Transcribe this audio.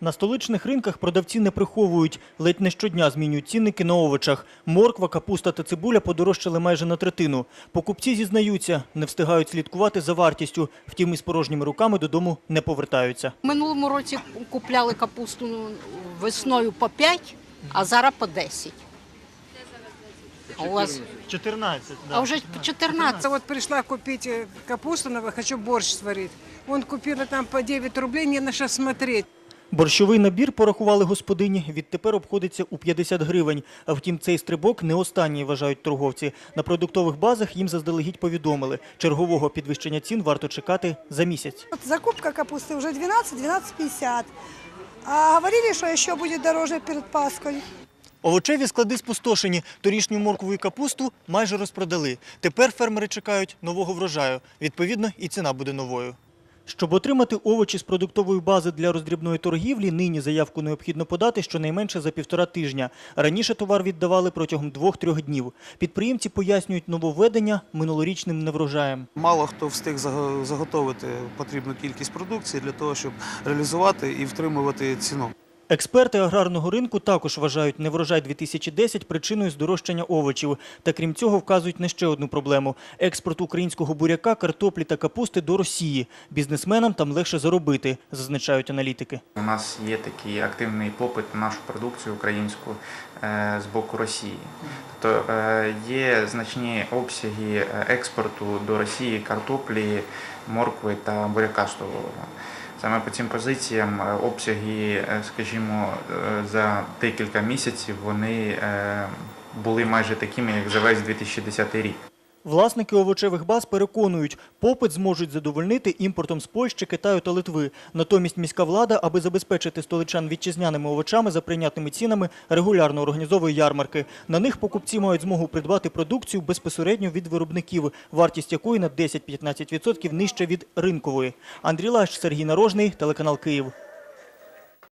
На столичних ринках продавці не приховують. Ледь не щодня змінюють цінники на овочах. Морква, капуста та цибуля подорожчали майже на третину. Покупці зізнаються, не встигають слідкувати за вартістю. Втім, із порожніми руками додому не повертаються. Минулому році купляли капусту ну, весною по 5, а зараз по 10. А у вас 14, а вже по 14. Вот пришла купить капусту, хочу борщ сварить. Он купила там по 9 рублей, мне на что смотреть. Борщовий набір, порахували господині, відтепер обходиться у 50 гривень. А втім, цей стрибок не останній, вважають торговці. На продуктових базах їм заздалегідь повідомили. Чергового підвищення цін варто чекати за місяць. Вот закупка капусты уже 12-12,50. А говорили, что еще будет дороже перед Пасхой. Овочеві склади спустошені. Торішню моркву і капусту майже розпродали. Тепер фермери чекають нового врожаю. Відповідно, і ціна буде новою. Щоб отримати овочі з продуктової бази для роздрібної торгівлі, нині заявку необхідно подати щонайменше за півтора тижня. Раніше товар віддавали протягом двох-трьох днів. Підприємці пояснюють нововведення минулорічним неврожаєм. Мало хто встиг заготовити потрібну кількість продукції для того, щоб реалізувати і втримувати ціну. Експерти аграрного ринку також вважають неврожай 2010 причиною здорожчання овочів. Та крім цього вказують на ще одну проблему – експорт українського буряка, картоплі та капусти до Росії. Бізнесменам там легше заробити, зазначають аналітики. У нас є такий активний попит на нашу продукцію українську е, з боку Росії. Тобто е, є значні обсяги е, експорту до Росії картоплі, моркви та буряка столового. Саме по цим позиціям е, обсяги, е, скажімо, е, за декілька місяців вони були майже такими, як за весь 2010 рік. Власники овочевих баз переконують, попит зможуть задовольнити імпортом з Польщі, Китаю та Литви. Натомість міська влада, аби забезпечити столичан вітчизняними овочами за прийнятними цінами, регулярно організовує ярмарки. На них покупці мають змогу придбати продукцію безпосередньо від виробників, вартість якої на 10-15% нижча від ринкової. Андрій Лащ, Сергій Нарожний, телеканал Київ.